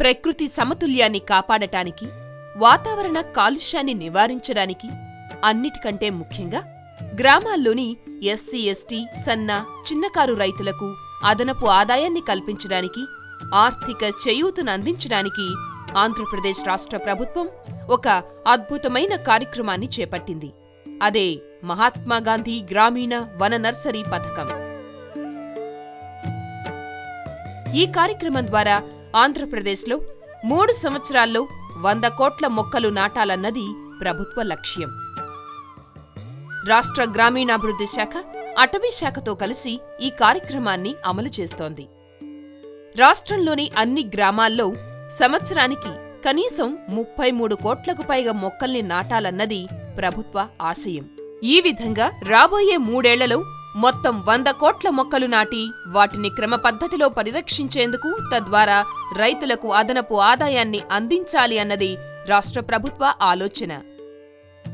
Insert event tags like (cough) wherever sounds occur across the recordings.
ప్రకృతి సమతుల్యాన్ని కాపాడటానికి వాతావరణ కాలుష్యాన్ని నివారించడానికి అన్నిటికంటే ముఖ్యంగా గ్రామాల్లోని ఎస్సీ ఎస్టీ సన్న చిన్నకారు రైతులకు అదనపు ఆదాయాన్ని కల్పించడానికి ఆర్థిక చేయూతను అందించడానికి ఆంధ్రప్రదేశ్ రాష్ట్ర ప్రభుత్వం ఒక అద్భుతమైన కార్యక్రమాన్ని చేపట్టింది. అదే మహాత్మాగాంధీ గ్రామీణ వన నర్సరీ పథకం. ఈ కార్యక్రమం ద్వారా ఆంధ్రప్రదేశ్లో మూడు సంవత్సరాల్లో వంద కోట్ల మొక్కలు నాటాలన్నది ప్రభుత్వ లక్ష్యం. రాష్ట్ర గ్రామీణాభివృద్ధి శాఖ అటవీ శాఖతో కలిసి ఈ కార్యక్రమాన్ని అమలు చేస్తోంది. రాష్ట్రంలోని అన్ని గ్రామాల్లో సంవత్సరానికి కనీసం ముప్పై మూడు కోట్లకు పైగా మొక్కల్ని నాటాలన్నది ప్రభుత్వ ఆశయం. ఈ విధంగా రాబోయే మూడేళ్ళలో మొత్తం వంద కోట్ల మొక్కలు నాటి వాటిని క్రమ పద్ధతిలో పరిరక్షించేందుకు తద్వారా రైతులకు అదనపు ఆదాయాన్ని అందించాలి అన్నది రాష్ట్ర ప్రభుత్వ ఆలోచన.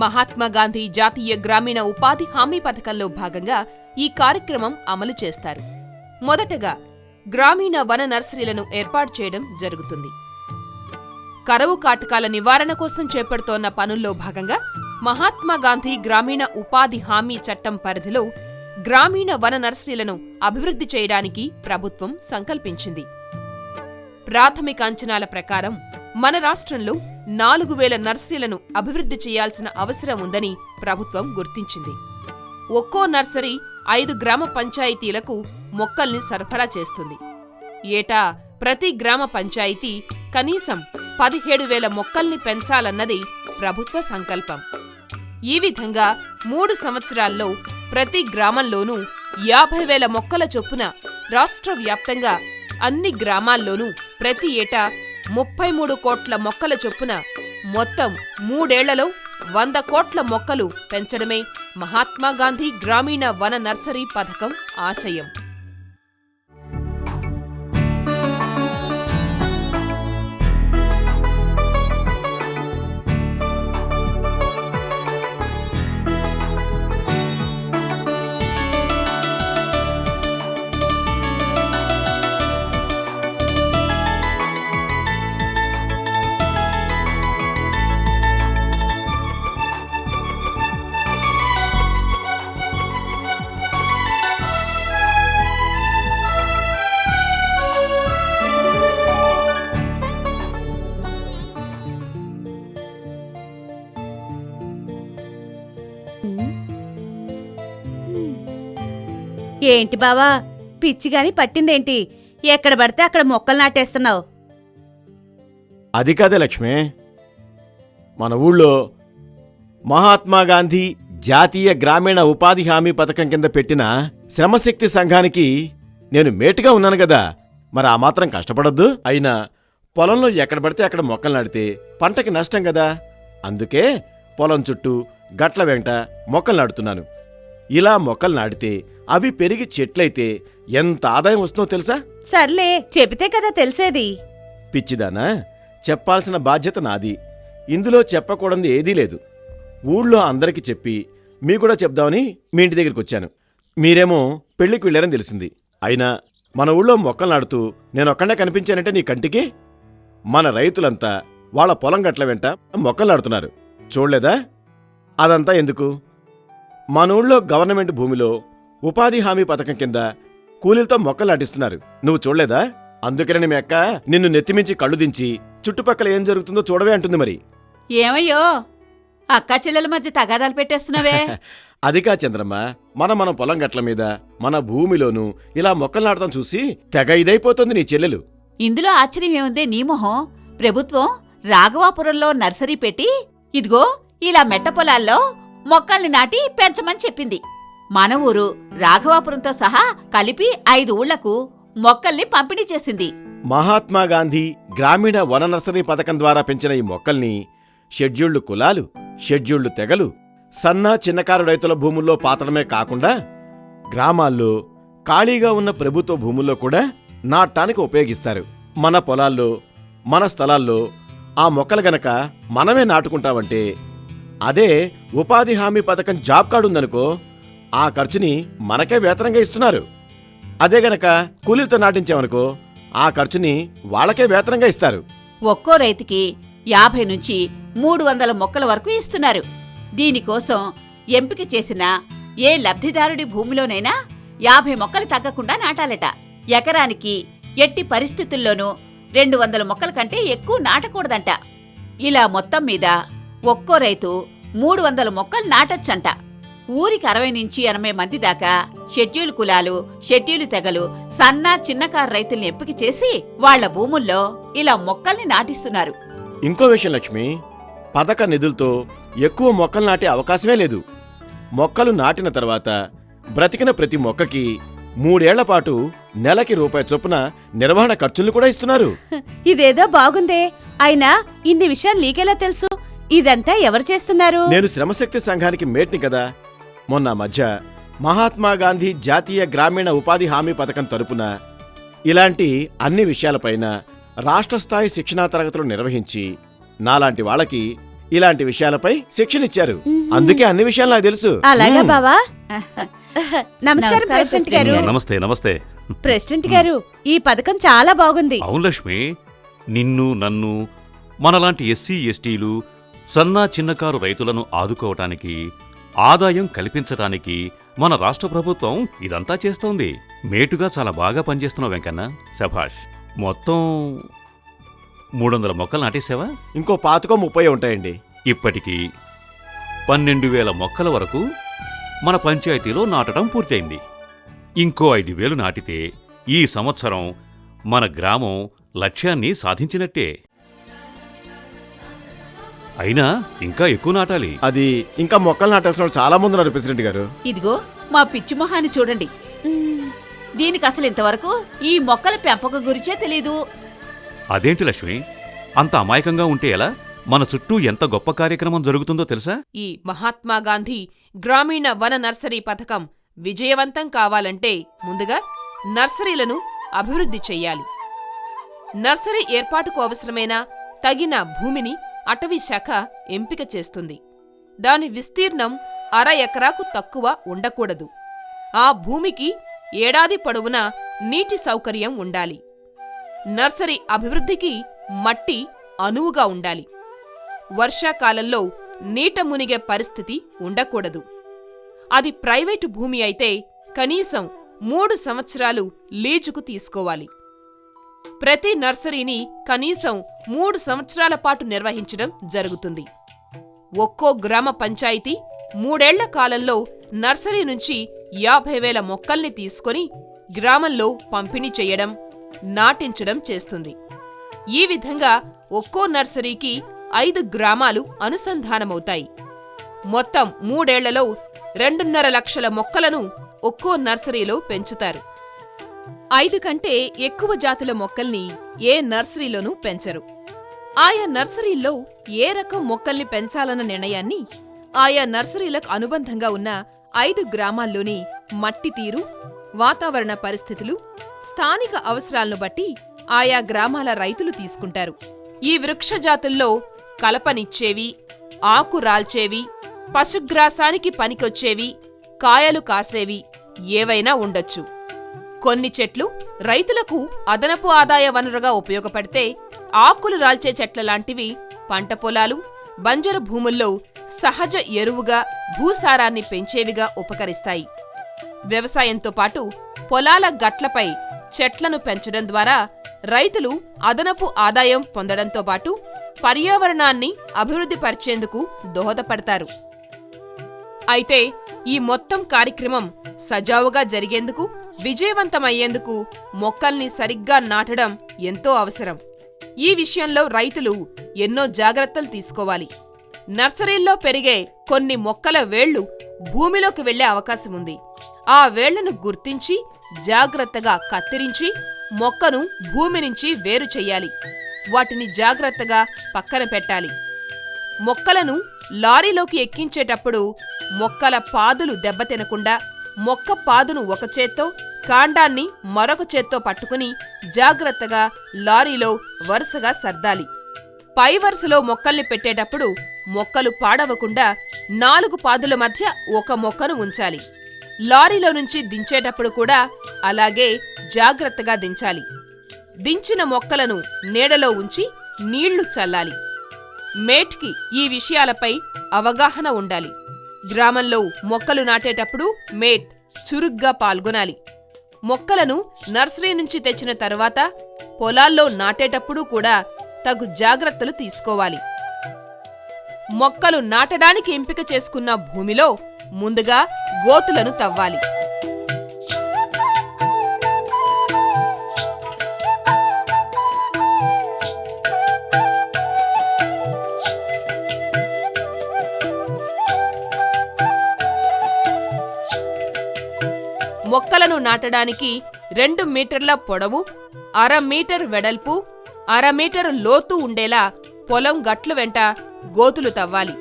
మహాత్మాగాంధీ జాతీయ గ్రామీణ ఉపాధి హామీ పథకంలో భాగంగా ఈ కార్యక్రమం అమలు చేస్తారు. మొదటగా గ్రామీణ వన నర్సరీలను ఏర్పాటు చేయడం జరుగుతుంది. కరవు కాటకాల నివారణ కోసం చేపడుతోన్న పనుల్లో భాగంగా మహాత్మాగాంధీ గ్రామీణ ఉపాధి హామీ చట్టం పరిధిలో గ్రామీణ వన నర్సరీలను అభివృద్ధి చేయడానికి ప్రభుత్వం సంకల్పించింది. ప్రాథమిక అంచనాల ప్రకారం మన రాష్ట్రంలో నాలుగు వేల నర్సరీలను అభివృద్ధి చేయాల్సిన అవసరం ఉందని ప్రభుత్వం గుర్తించింది. ఒక్కో నర్సరీ ఐదు గ్రామ పంచాయతీలకు మొక్కల్ని సరఫరా చేస్తుంది. ఏటా ప్రతి గ్రామ పంచాయతీ కనీసం పదిహేడు వేల మొక్కల్ని పెంచాలన్నది ప్రభుత్వ సంకల్పం. ఈ విధంగా మూడు సంవత్సరాల్లో ప్రతి గ్రామంలోనూ యాభై వేల మొక్కల చొప్పున రాష్ట్ర వ్యాప్తంగా అన్ని గ్రామాల్లోనూ ప్రతి ఏటా ముప్పై మూడు కోట్ల మొక్కల చొప్పున మొత్తం మూడేళ్ళలో వంద కోట్ల మొక్కలు పెంచడమే మహాత్మాగాంధీ గ్రామీణ వన నర్సరీ పథకం ఆశయం. ఏంటి బావా? పిచ్చిగాని పట్టిందేంటి? ఎక్కడ పడితే అక్కడ మొక్కలు నాటేస్తున్నావు. అది కాదే లక్ష్మి. మన ఊళ్ళో మహాత్మా గాంధీ జాతీయ గ్రామీణ ఉపాధి హామీ పథకం కింద పెట్టిన శ్రమశక్తి సంఘానికి నేను మేటుగా ఉన్నాను కదా. మరి ఆ మాత్రం కష్టపడొద్దు. అయినా పొలంలో ఎక్కడ పడితే అక్కడ మొక్కలు నాటితే పంటకి నష్టం కదా. అందుకే పొలం చుట్టూ గట్ల వెంట మొక్కలు నాటుతున్నాను. ఇలా మొక్కలు నాటితే అవి పెరిగి చెట్లయితే ఎంత ఆదాయం వస్తుందో తెలుసా? సర్లే చెబితే కదా తెలిసేది. పిచ్చిదానా చెప్పాల్సిన బాధ్యత నాది. ఇందులో చెప్పకూడదు ఏదీ లేదు. ఊళ్ళో అందరికీ చెప్పి మీ కూడా చెప్దామని మీ ఇంటి దగ్గరికి వచ్చాను. మీరేమో పెళ్ళికి వెళ్ళారని తెలిసింది. అయినా మన ఊళ్ళో మొక్కలు నాడుతూ నేను ఒక్కడే కనిపించానంటే నీ కంటికి? మన రైతులంతా వాళ్ళ పొలం గట్ల వెంట మొక్కలు నాడుతున్నారు చూడలేదా? అదంతా ఎందుకు? మన ఊళ్ళో గవర్నమెంట్ భూమిలో ఉపాధి హామీ పథకం కింద కూలీలతో మొక్కలు నాటిస్తున్నారు. నువ్వు చూడలేదా? అందుకని మీ అక్క నిన్ను నెత్తిమించి కళ్ళు దించి చుట్టుపక్కల ఏం జరుగుతుందో చూడవే అంటుంది మరి. ఏమయ్యో? అక్కా చెల్లెల మధ్య తగాదాలు పెట్టేస్తున్నావే. (laughs) అదికా చంద్రమ్మ మన మన పొలం గట్ల మీద మన భూమిలోనూ ఇలా మొక్కలు నాటడం చూసి తెగ ఇదైపోతుంది నీ చెల్లెలు. ఇందులో ఆశ్చర్యం ఏముంది నీ మొహం. ప్రభుత్వం రాఘవాపురంలో నర్సరీ పెట్టి ఇదిగో ఇలా మెట్ట పొలాల్లో మొక్కల్ని నాటి పెంచమని చెప్పింది. మన ఊరు రాఘవాపురంతో సహా కలిపి ఐదు ఊళ్ళకు మొక్కల్ని పంపిణీ చేసింది. మహాత్మా గాంధీ గ్రామీణ వన నర్సరీ పథకం ద్వారా పెంచిన ఈ మొక్కల్ని షెడ్యూళ్ళు కులాలు షెడ్యూళ్ళు తెగలు సన్న చిన్నకారు రైతుల భూముల్లో పాతడమే కాకుండా గ్రామాల్లో ఖాళీగా ఉన్న ప్రభుత్వ భూముల్లో కూడా నాటానికి ఉపయోగిస్తారు. మన పొలాల్లో మన స్థలాల్లో ఆ మొక్కలు గనక మనమే నాటుకుంటామంటే అదే ఉపాధి హామీ పథకం జాబ్ కార్డు ఉందనుకో ఆ ఖర్చుని మనకే వేతనంగా ఇస్తున్నారు. అదే గనక కూలీలతో నాటించామనుకో ఆ ఖర్చుని వాళ్ళకే వేతనంగా ఇస్తారు. ఒక్కో రైతుకి యాభై నుంచి మూడు వందల మొక్కల వరకు ఇస్తున్నారు. దీనికోసం ఎంపిక చేసిన ఏ లబ్ధిదారుడి భూమిలోనైనా యాభై మొక్కలు తగ్గకుండా నాటాలట. ఎకరానికి ఎట్టి పరిస్థితుల్లోనూ రెండు వందల మొక్కల కంటే ఎక్కువ నాటకూడదంట. ఇలా మొత్తం మీద ఒక్కో రైతు మూడు వందల మొక్కలు నాటొచ్చంట. ఊరికి అరవై నుంచి ఎనభై మంది దాకా షెడ్యూల్ కులాలు షెడ్యూల్ తెగలు సన్న చిన్నకారు రైతుల్ని ఎంపిక చేసి వాళ్ళ భూముల్లో ఇలా మొక్కల్ని నాటిస్తున్నారు. ఇంకో విషయం లక్ష్మి పథక నిధులతో ఎక్కువ మొక్కలు నాటే అవకాశమే లేదు. మొక్కలు నాటిన తర్వాత బ్రతికిన ప్రతి మొక్కకి మూడేళ్ళ పాటు నెలకి రూపాయి చొప్పున నిర్వహణ ఖర్చులు కూడా ఇస్తున్నారు. (laughs) ఇదేదో బాగుందే. అయినా ఇన్ని విషయాలు నీకెలా తెలుసు? ఇదంతా ఎవరు చేస్తున్నారు? నేను శ్రమశక్తి సంఘానికి మేట్ని కదా. మొన్న మధ్య మహాత్మా గాంధీ జాతీయ గ్రామీణ ఉపాధి హామీ పథకం తరపున ఇలాంటి అన్ని విషయాలపైన రాష్ట్ర స్థాయి శిక్షణా తరగతులు నిర్వహించి నాలాంటి వాళ్ళకి ఇలాంటి విషయాలపై శిక్షణ ఇచ్చారు అందుకే అన్ని విషయాలు నాకు తెలుసు. అలాగా. బావా? నమస్కారం ప్రెసిడెంట్ గారు. నమస్తే నమస్తే. ప్రెసిడెంట్ గారు ఈ పథకం చాలా బాగుంది. అవును లక్ష్మి నిన్ను నన్ను మనలాంటి ఎస్సీ ఎస్టీలు సన్నా చిన్నకారు రైతులను ఆదుకోవటానికి ఆదాయం కల్పించటానికి మన రాష్ట్ర ప్రభుత్వం ఇదంతా చేస్తోంది. మేటుగా చాలా బాగా పనిచేస్తున్నావు వెంకన్న. శభాష్ మొత్తం మూడొందల మొక్కలు నాటేసావా ఇంకో పాతకో ముప్పై ఉంటాయండి. ఇప్పటికీ పన్నెండు వేల మొక్కల వరకు మన పంచాయతీలో నాటడం పూర్తయింది. ఇంకో ఐదు వేలు నాటితే ఈ సంవత్సరం మన గ్రామం లక్ష్యాన్ని సాధించినట్టే. అయినా ఇంకా ఎక్కువ నాటాలి. అది ఇంకా మొక్కలు నాటాల్సిన వాళ్ళు చాలా మంది ఉన్నారు ప్రెసిడెంట్ గారు. ఇదిగో మా పిచ్చి మొహాన్ని చూడండి. దీనికి అసలు ఇంతవరకు ఈ మొక్కల పెంపకం గురించే తెలీదు. అదేంటి లక్ష్మి? అంత అమాయకంగా ఉంటే ఎలా? మన చుట్టూ ఎంత గొప్ప కార్యక్రమం జరుగుతుందో తెలుసా? ఈ మహాత్మా గాంధీ గ్రామీణ వన నర్సరీ పథకం విజయవంతం కావాలంటే ముందుగా నర్సరీలను అభివృద్ధి చెయ్యాలి. నర్సరీ ఏర్పాటుకు అవసరమైన తగిన భూమిని అటవీ శాఖ ఎంపిక చేస్తుంది. దాని విస్తీర్ణం అర ఎకరాకు తక్కువ ఉండకూడదు. ఆ భూమికి ఏడాది పొడవునా నీటి సౌకర్యం ఉండాలి. నర్సరీ అభివృద్ధికి మట్టి అనువుగా ఉండాలి. వర్షాకాలంలో నీట మునిగే పరిస్థితి ఉండకూడదు. అది ప్రైవేటు భూమి అయితే కనీసం మూడు సంవత్సరాలు లీజుకు తీసుకోవాలి. ప్రతి నర్సరీని కనీసం మూడు సంవత్సరాల పాటు నిర్వహించడం జరుగుతుంది. ఒక్కో గ్రామ పంచాయతీ మూడేళ్ళ కాలంలో నర్సరీ నుంచి యాభై వేల మొక్కల్ని తీసుకొని గ్రామంలో పంపిణీ చేయడం నాటించడం చేస్తుంది. ఈ విధంగా ఒక్కో నర్సరీకి ఐదు గ్రామాలు అనుసంధానమవుతాయి. మొత్తం మూడేళ్ళలో రెండున్నర లక్షల మొక్కలను ఒక్కో నర్సరీలో పెంచుతారు. ఐదు కంటే ఎక్కువ జాతుల మొక్కల్ని ఏ నర్సరీలోనూ పెంచరు. ఆయా నర్సరీల్లో ఏ రకం మొక్కల్ని పెంచాలన్న నిర్ణయాన్ని ఆయా నర్సరీలకు అనుబంధంగా ఉన్న ఐదు గ్రామాల్లోని మట్టి తీరు వాతావరణ పరిస్థితులు స్థానిక అవసరాలను బట్టి ఆయా గ్రామాల రైతులు తీసుకుంటారు. ఈ వృక్షజాతుల్లో కలపనిచ్చేవి ఆకు రాల్చేవి పశుగ్రాసానికి పనికొచ్చేవి కాయలు కాసేవి ఏవైనా ఉండొచ్చు. కొన్ని చెట్లు రైతులకు అదనపు ఆదాయ వనరుగా ఉపయోగపడితే ఆకులు రాల్చే చెట్ల లాంటివి పంట పొలాలు బంజరు భూముల్లో సహజ ఎరువుగా భూసారాన్ని పెంచేవిగా ఉపకరిస్తాయి. వ్యవసాయంతో పాటు పొలాల గట్లపై చెట్లను పెంచడం ద్వారా రైతులు అదనపు ఆదాయం పొందడంతో పాటు పర్యావరణాన్ని అభివృద్ధి పరిచేందుకు దోహదపడతారు. అయితే ఈ మొత్తం కార్యక్రమం సజావుగా జరిగేందుకు విజయవంతమయ్యేందుకు మొక్కల్ని సరిగ్గా నాటడం ఎంతో అవసరం. ఈ విషయంలో రైతులు ఎన్నో జాగ్రత్తలు తీసుకోవాలి. నర్సరీల్లో పెరిగే కొన్ని మొక్కల వేళ్ళు భూమిలోకి వెళ్ళే అవకాశం ఉంది. ఆ వేళ్ళను గుర్తించి జాగ్రత్తగా కత్తిరించి మొక్కను భూమి నుంచి వేరు చెయ్యాలి వాటిని జాగ్రత్తగా పక్కన పెట్టాలి. మొక్కలను లారీలోకి ఎక్కించేటప్పుడు మొక్కల పాదులు దెబ్బతినకుండా మొక్క పాదును ఒక చేత్తో కాండాన్ని మరొక చేత్తో పట్టుకుని జాగ్రత్తగా లారీలో వరుసగా సర్దాలి. పై వరుసలో మొక్కల్ని పెట్టేటప్పుడు మొక్కలు పాడవకుండా నాలుగు పాదుల మధ్య ఒక మొక్కను ఉంచాలి. లారీలో నుంచి దించేటప్పుడు కూడా అలాగే జాగ్రత్తగా దించాలి. దించిన మొక్కలను నీడలో ఉంచి నీళ్ళు చల్లాలి. మేట్కి ఈ విషయాలపై అవగాహన ఉండాలి. గ్రామంలో మొక్కలు నాటేటప్పుడు మేట్ చురుగ్గా పాల్గొనాలి. మొక్కలను నర్సరీ నుంచి తెచ్చిన తర్వాత పొలాల్లో నాటేటప్పుడు కూడా తగు జాగ్రత్తలు తీసుకోవాలి. మొక్కలు నాటడానికి ఎంపిక చేసుకున్న భూమిలో ముందుగా గోతులను తవ్వాలి. మొక్కను నాటడానికి రెండు మీటర్ల పొడవు అర మీటర్ వెడల్పు అర మీటర్ లోతు ఉండేలా పొలం గట్లు వెంట గోతులు తవ్వాలి.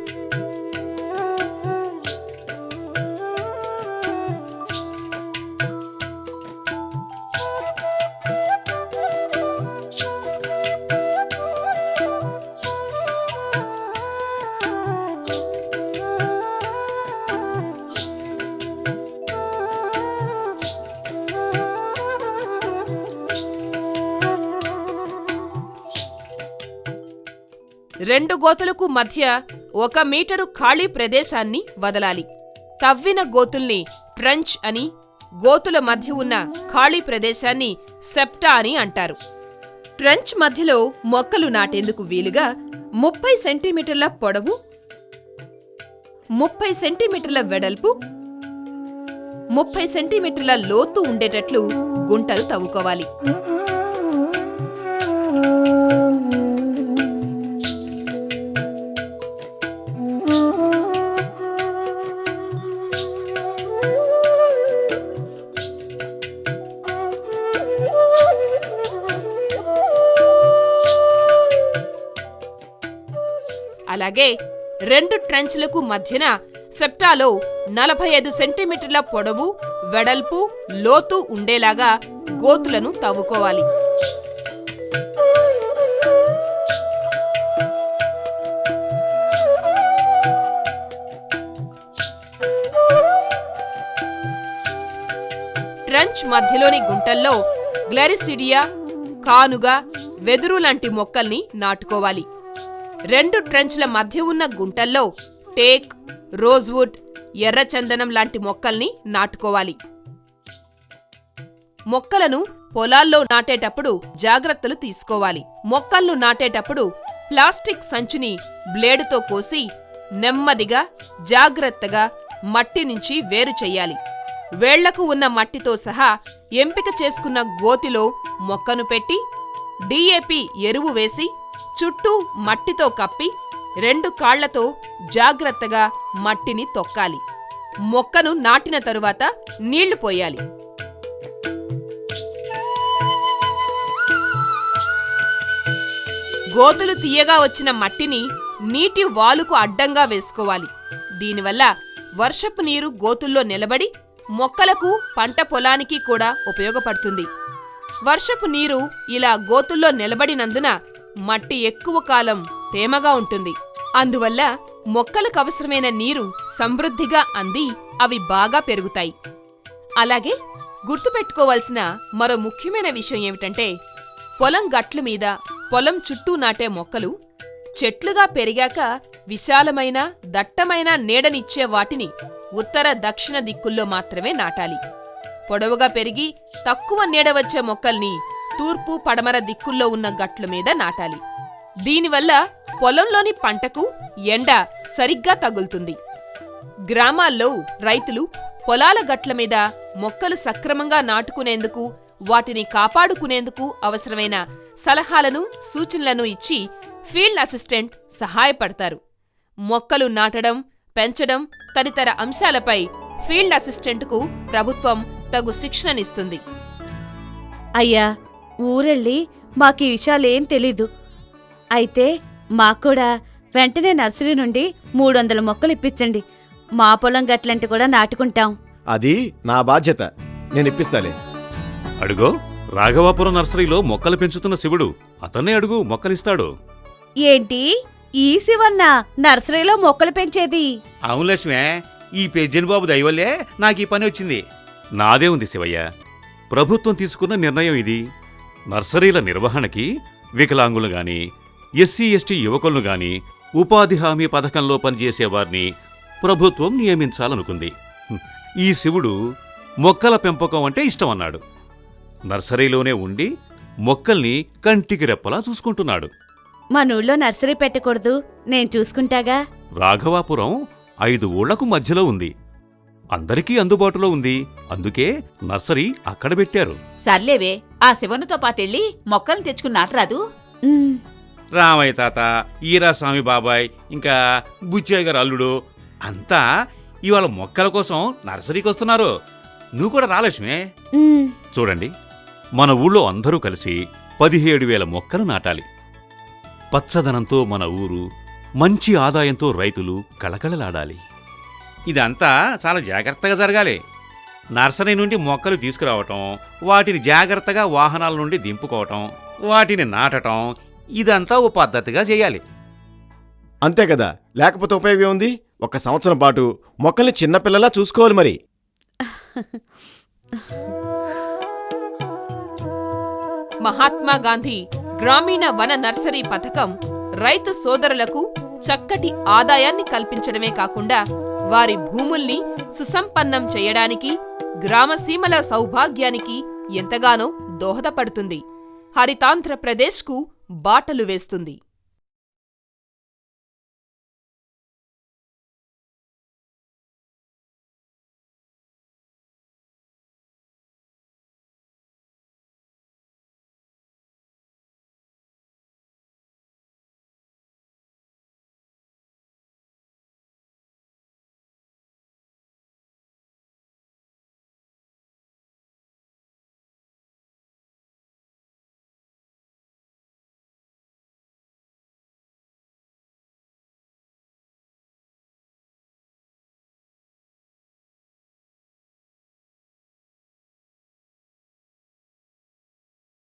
రెండు గోతులకు మధ్య ఒక మీటరు ఖాళీ ప్రదేశాన్ని వదలాలి. తవ్విన గోతుల్ని ట్రంచ్ అని గోతుల మధ్య ఉన్న ఖాళీ ప్రదేశాన్ని సెప్టా అని అంటారు. ట్రంచ్ మధ్యలో మొక్కలు నాటేందుకు వీలుగా ముప్పై సెంటీమీటర్ల పొడవు ముప్పై సెంటీమీటర్ల వెడల్పు ముప్పై సెంటీమీటర్ల లోతు ఉండేటట్లు గుంటలు తవ్వుకోవాలి. అలాగే రెండు ట్రెంచ్లకు మధ్యన సెప్టాలో నలభై ఐదు సెంటీమీటర్ల పొడవు వెడల్పు లోతు ఉండేలాగా గోతులను తవ్వుకోవాలి. ట్రంచ్ మధ్యలోని గుంటల్లో గ్లెరిసిడియా కానుగ వెదురు లాంటి మొక్కల్ని నాటుకోవాలి. రెండు ట్రెంచ్ల మధ్య ఉన్న గుంటల్లో టేక్ రోజ్వుడ్ ఎర్రచందనం లాంటి మొక్కల్ని నాటుకోవాలి. మొక్కలను పొలాల్లో నాటేటప్పుడు జాగ్రత్తలు తీసుకోవాలి. మొక్కలను నాటేటప్పుడు ప్లాస్టిక్ సంచిని బ్లేడుతో కోసి నెమ్మదిగా జాగ్రత్తగా మట్టి నుంచి వేరు చెయ్యాలి వేళ్ళకు ఉన్న మట్టితో సహా ఎంపిక చేసుకున్న గోతిలో మొక్కను పెట్టి డిఏపి ఎరువు వేసి చుట్టూ మట్టితో కప్పి రెండు కాళ్ళతో జాగ్రత్తగా మట్టిని తొక్కాలి. మొక్కను నాటిన తరువాత నీళ్ళు పోయాలి. గోతులు తీయగా వచ్చిన మట్టిని నీటి వాలుకు అడ్డంగా వేసుకోవాలి. దీనివల్ల వర్షపు నీరు గోతుల్లో నిలబడి మొక్కలకు పంట పొలానికి కూడా ఉపయోగపడుతుంది. వర్షపు నీరు ఇలా గోతుల్లో నిలబడినందున మట్టి ఎక్కువ కాలం తేమగా ఉంటుంది. అందువల్ల మొక్కలకు అవసరమైన నీరు సమృద్ధిగా అంది అవి బాగా పెరుగుతాయి. అలాగే గుర్తుపెట్టుకోవాల్సిన మరో ముఖ్యమైన విషయం ఏమిటంటే పొలం గట్ల మీద పొలం చుట్టూ నాటే మొక్కలు చెట్లుగా పెరిగాక విశాలమైన దట్టమైన నీడనిచ్చే వాటిని ఉత్తర దక్షిణ దిక్కుల్లో మాత్రమే నాటాలి. పొడవుగా పెరిగి తక్కువ నీడ వచ్చే మొక్కల్ని తూర్పు పడమర దిక్కుల్లో ఉన్న గట్ల మీద నాటాలి. దీనివల్ల పొలంలోని పంటకు ఎండ సరిగ్గా తగులుతుంది. గ్రామాల్లో రైతులు పొలాల గట్ల మీద మొక్కలు సక్రమంగా నాటుకునేందుకు వాటిని కాపాడుకునేందుకు అవసరమైన సలహాలను సూచనలను ఇచ్చి ఫీల్డ్ అసిస్టెంట్ సహాయపడతారు. మొక్కలు నాటడం పెంచడం తదితర అంశాలపై ఫీల్డ్ అసిస్టెంట్కు ప్రభుత్వం తగు శిక్షణనిస్తుంది. అయ్యా ఊరెళ్ళి మాకీ విషయాలేం తెలీదు. అయితే మాక్కూడా వెంటనే నర్సరీ నుండి మూడొందల మొక్కలు ఇప్పించండి మా పొలం గట్లంటి కూడా నాటుకుంటాం. అది నా బాధ్యత. నేను ఇప్పిస్తాలే అడుగో రాఘవాపురం నర్సరీలో మొక్కలు పెంచుతున్న శివుడు అతన్నే అడుగు మొక్కలిస్తాడు. ఏంటి? ఈ శివన్న నర్సరీలో మొక్కలు పెంచేది? అవును లక్ష్మే ఈ పెజ్జన్ బాబు దయవల్లే నాకు ఈ పని వచ్చింది. నాదే ఉంది శివయ్య. ప్రభుత్వం తీసుకున్న నిర్ణయం ఇది. నర్సరీల నిర్వహణకి వికలాంగులు గాని ఎస్సీ ఎస్టీ యువకులను గాని ఉపాధి హామీ పథకంలో పనిచేసే వారిని ప్రభుత్వం నియమించాలనుకుంది. ఈ శివుడు మొక్కల పెంపకం అంటే ఇష్టమన్నాడు. నర్సరీలోనే ఉండి మొక్కల్ని కంటికి రెప్పలా చూసుకుంటున్నాడు. మన ఊళ్ళో నర్సరీ పెట్టకూడదు. నేను చూసుకుంటాగా? రాఘవాపురం ఐదు ఊళ్ళకు మధ్యలో ఉంది. అందరికీ అందుబాటులో ఉంది. అందుకే నర్సరీ అక్కడ పెట్టారు. సర్లేవే ఆ శివనుతో పాటెళ్ళి మొక్కల్ని తెచ్చుకుని నాటరాదు. రామయ్య తాత ఈరాస్వామి బాబాయ్ ఇంకా బుచ్చయ్య గారు అల్లుడు అంతా ఇవాళ మొక్కల కోసం నర్సరీకి వస్తున్నారు. నువ్వు కూడా రాలక్ష్మే. చూడండి మన ఊళ్ళో అందరూ కలిసి పదిహేడు వేల మొక్కలు నాటాలి. పచ్చదనంతో మన ఊరు మంచి ఆదాయంతో రైతులు కళకళలాడాలి. ఇదంతా చాలా జాగ్రత్తగా జరగాలి. నర్సరీ నుండి మొక్కలు తీసుకురావటం వాటిని జాగ్రత్తగా వాహనాల నుండి దింపుకోవటం వాటిని నాటటం ఇదంతా ఓ పద్ధతిగా చేయాలి. అంతే కదా? లేకపోతే ఉపయోగం ఉంది ఒక సంవత్సరం పాటు మొక్కల్ని చిన్నపిల్లలా చూసుకోవాలి మరి. మహాత్మా గాంధీ గ్రామీణ వన నర్సరీ పథకం రైతు సోదరులకు చక్కటి ఆదాయాన్ని కల్పించడమే కాకుండా వారి భూముల్ని సుసంపన్నం చేయడానికి గ్రామసీమల సౌభాగ్యానికి ఎంతగానో దోహదపడుతుంది. హరితాంధ్రప్రదేశ్కు బాటలు వేస్తుంది.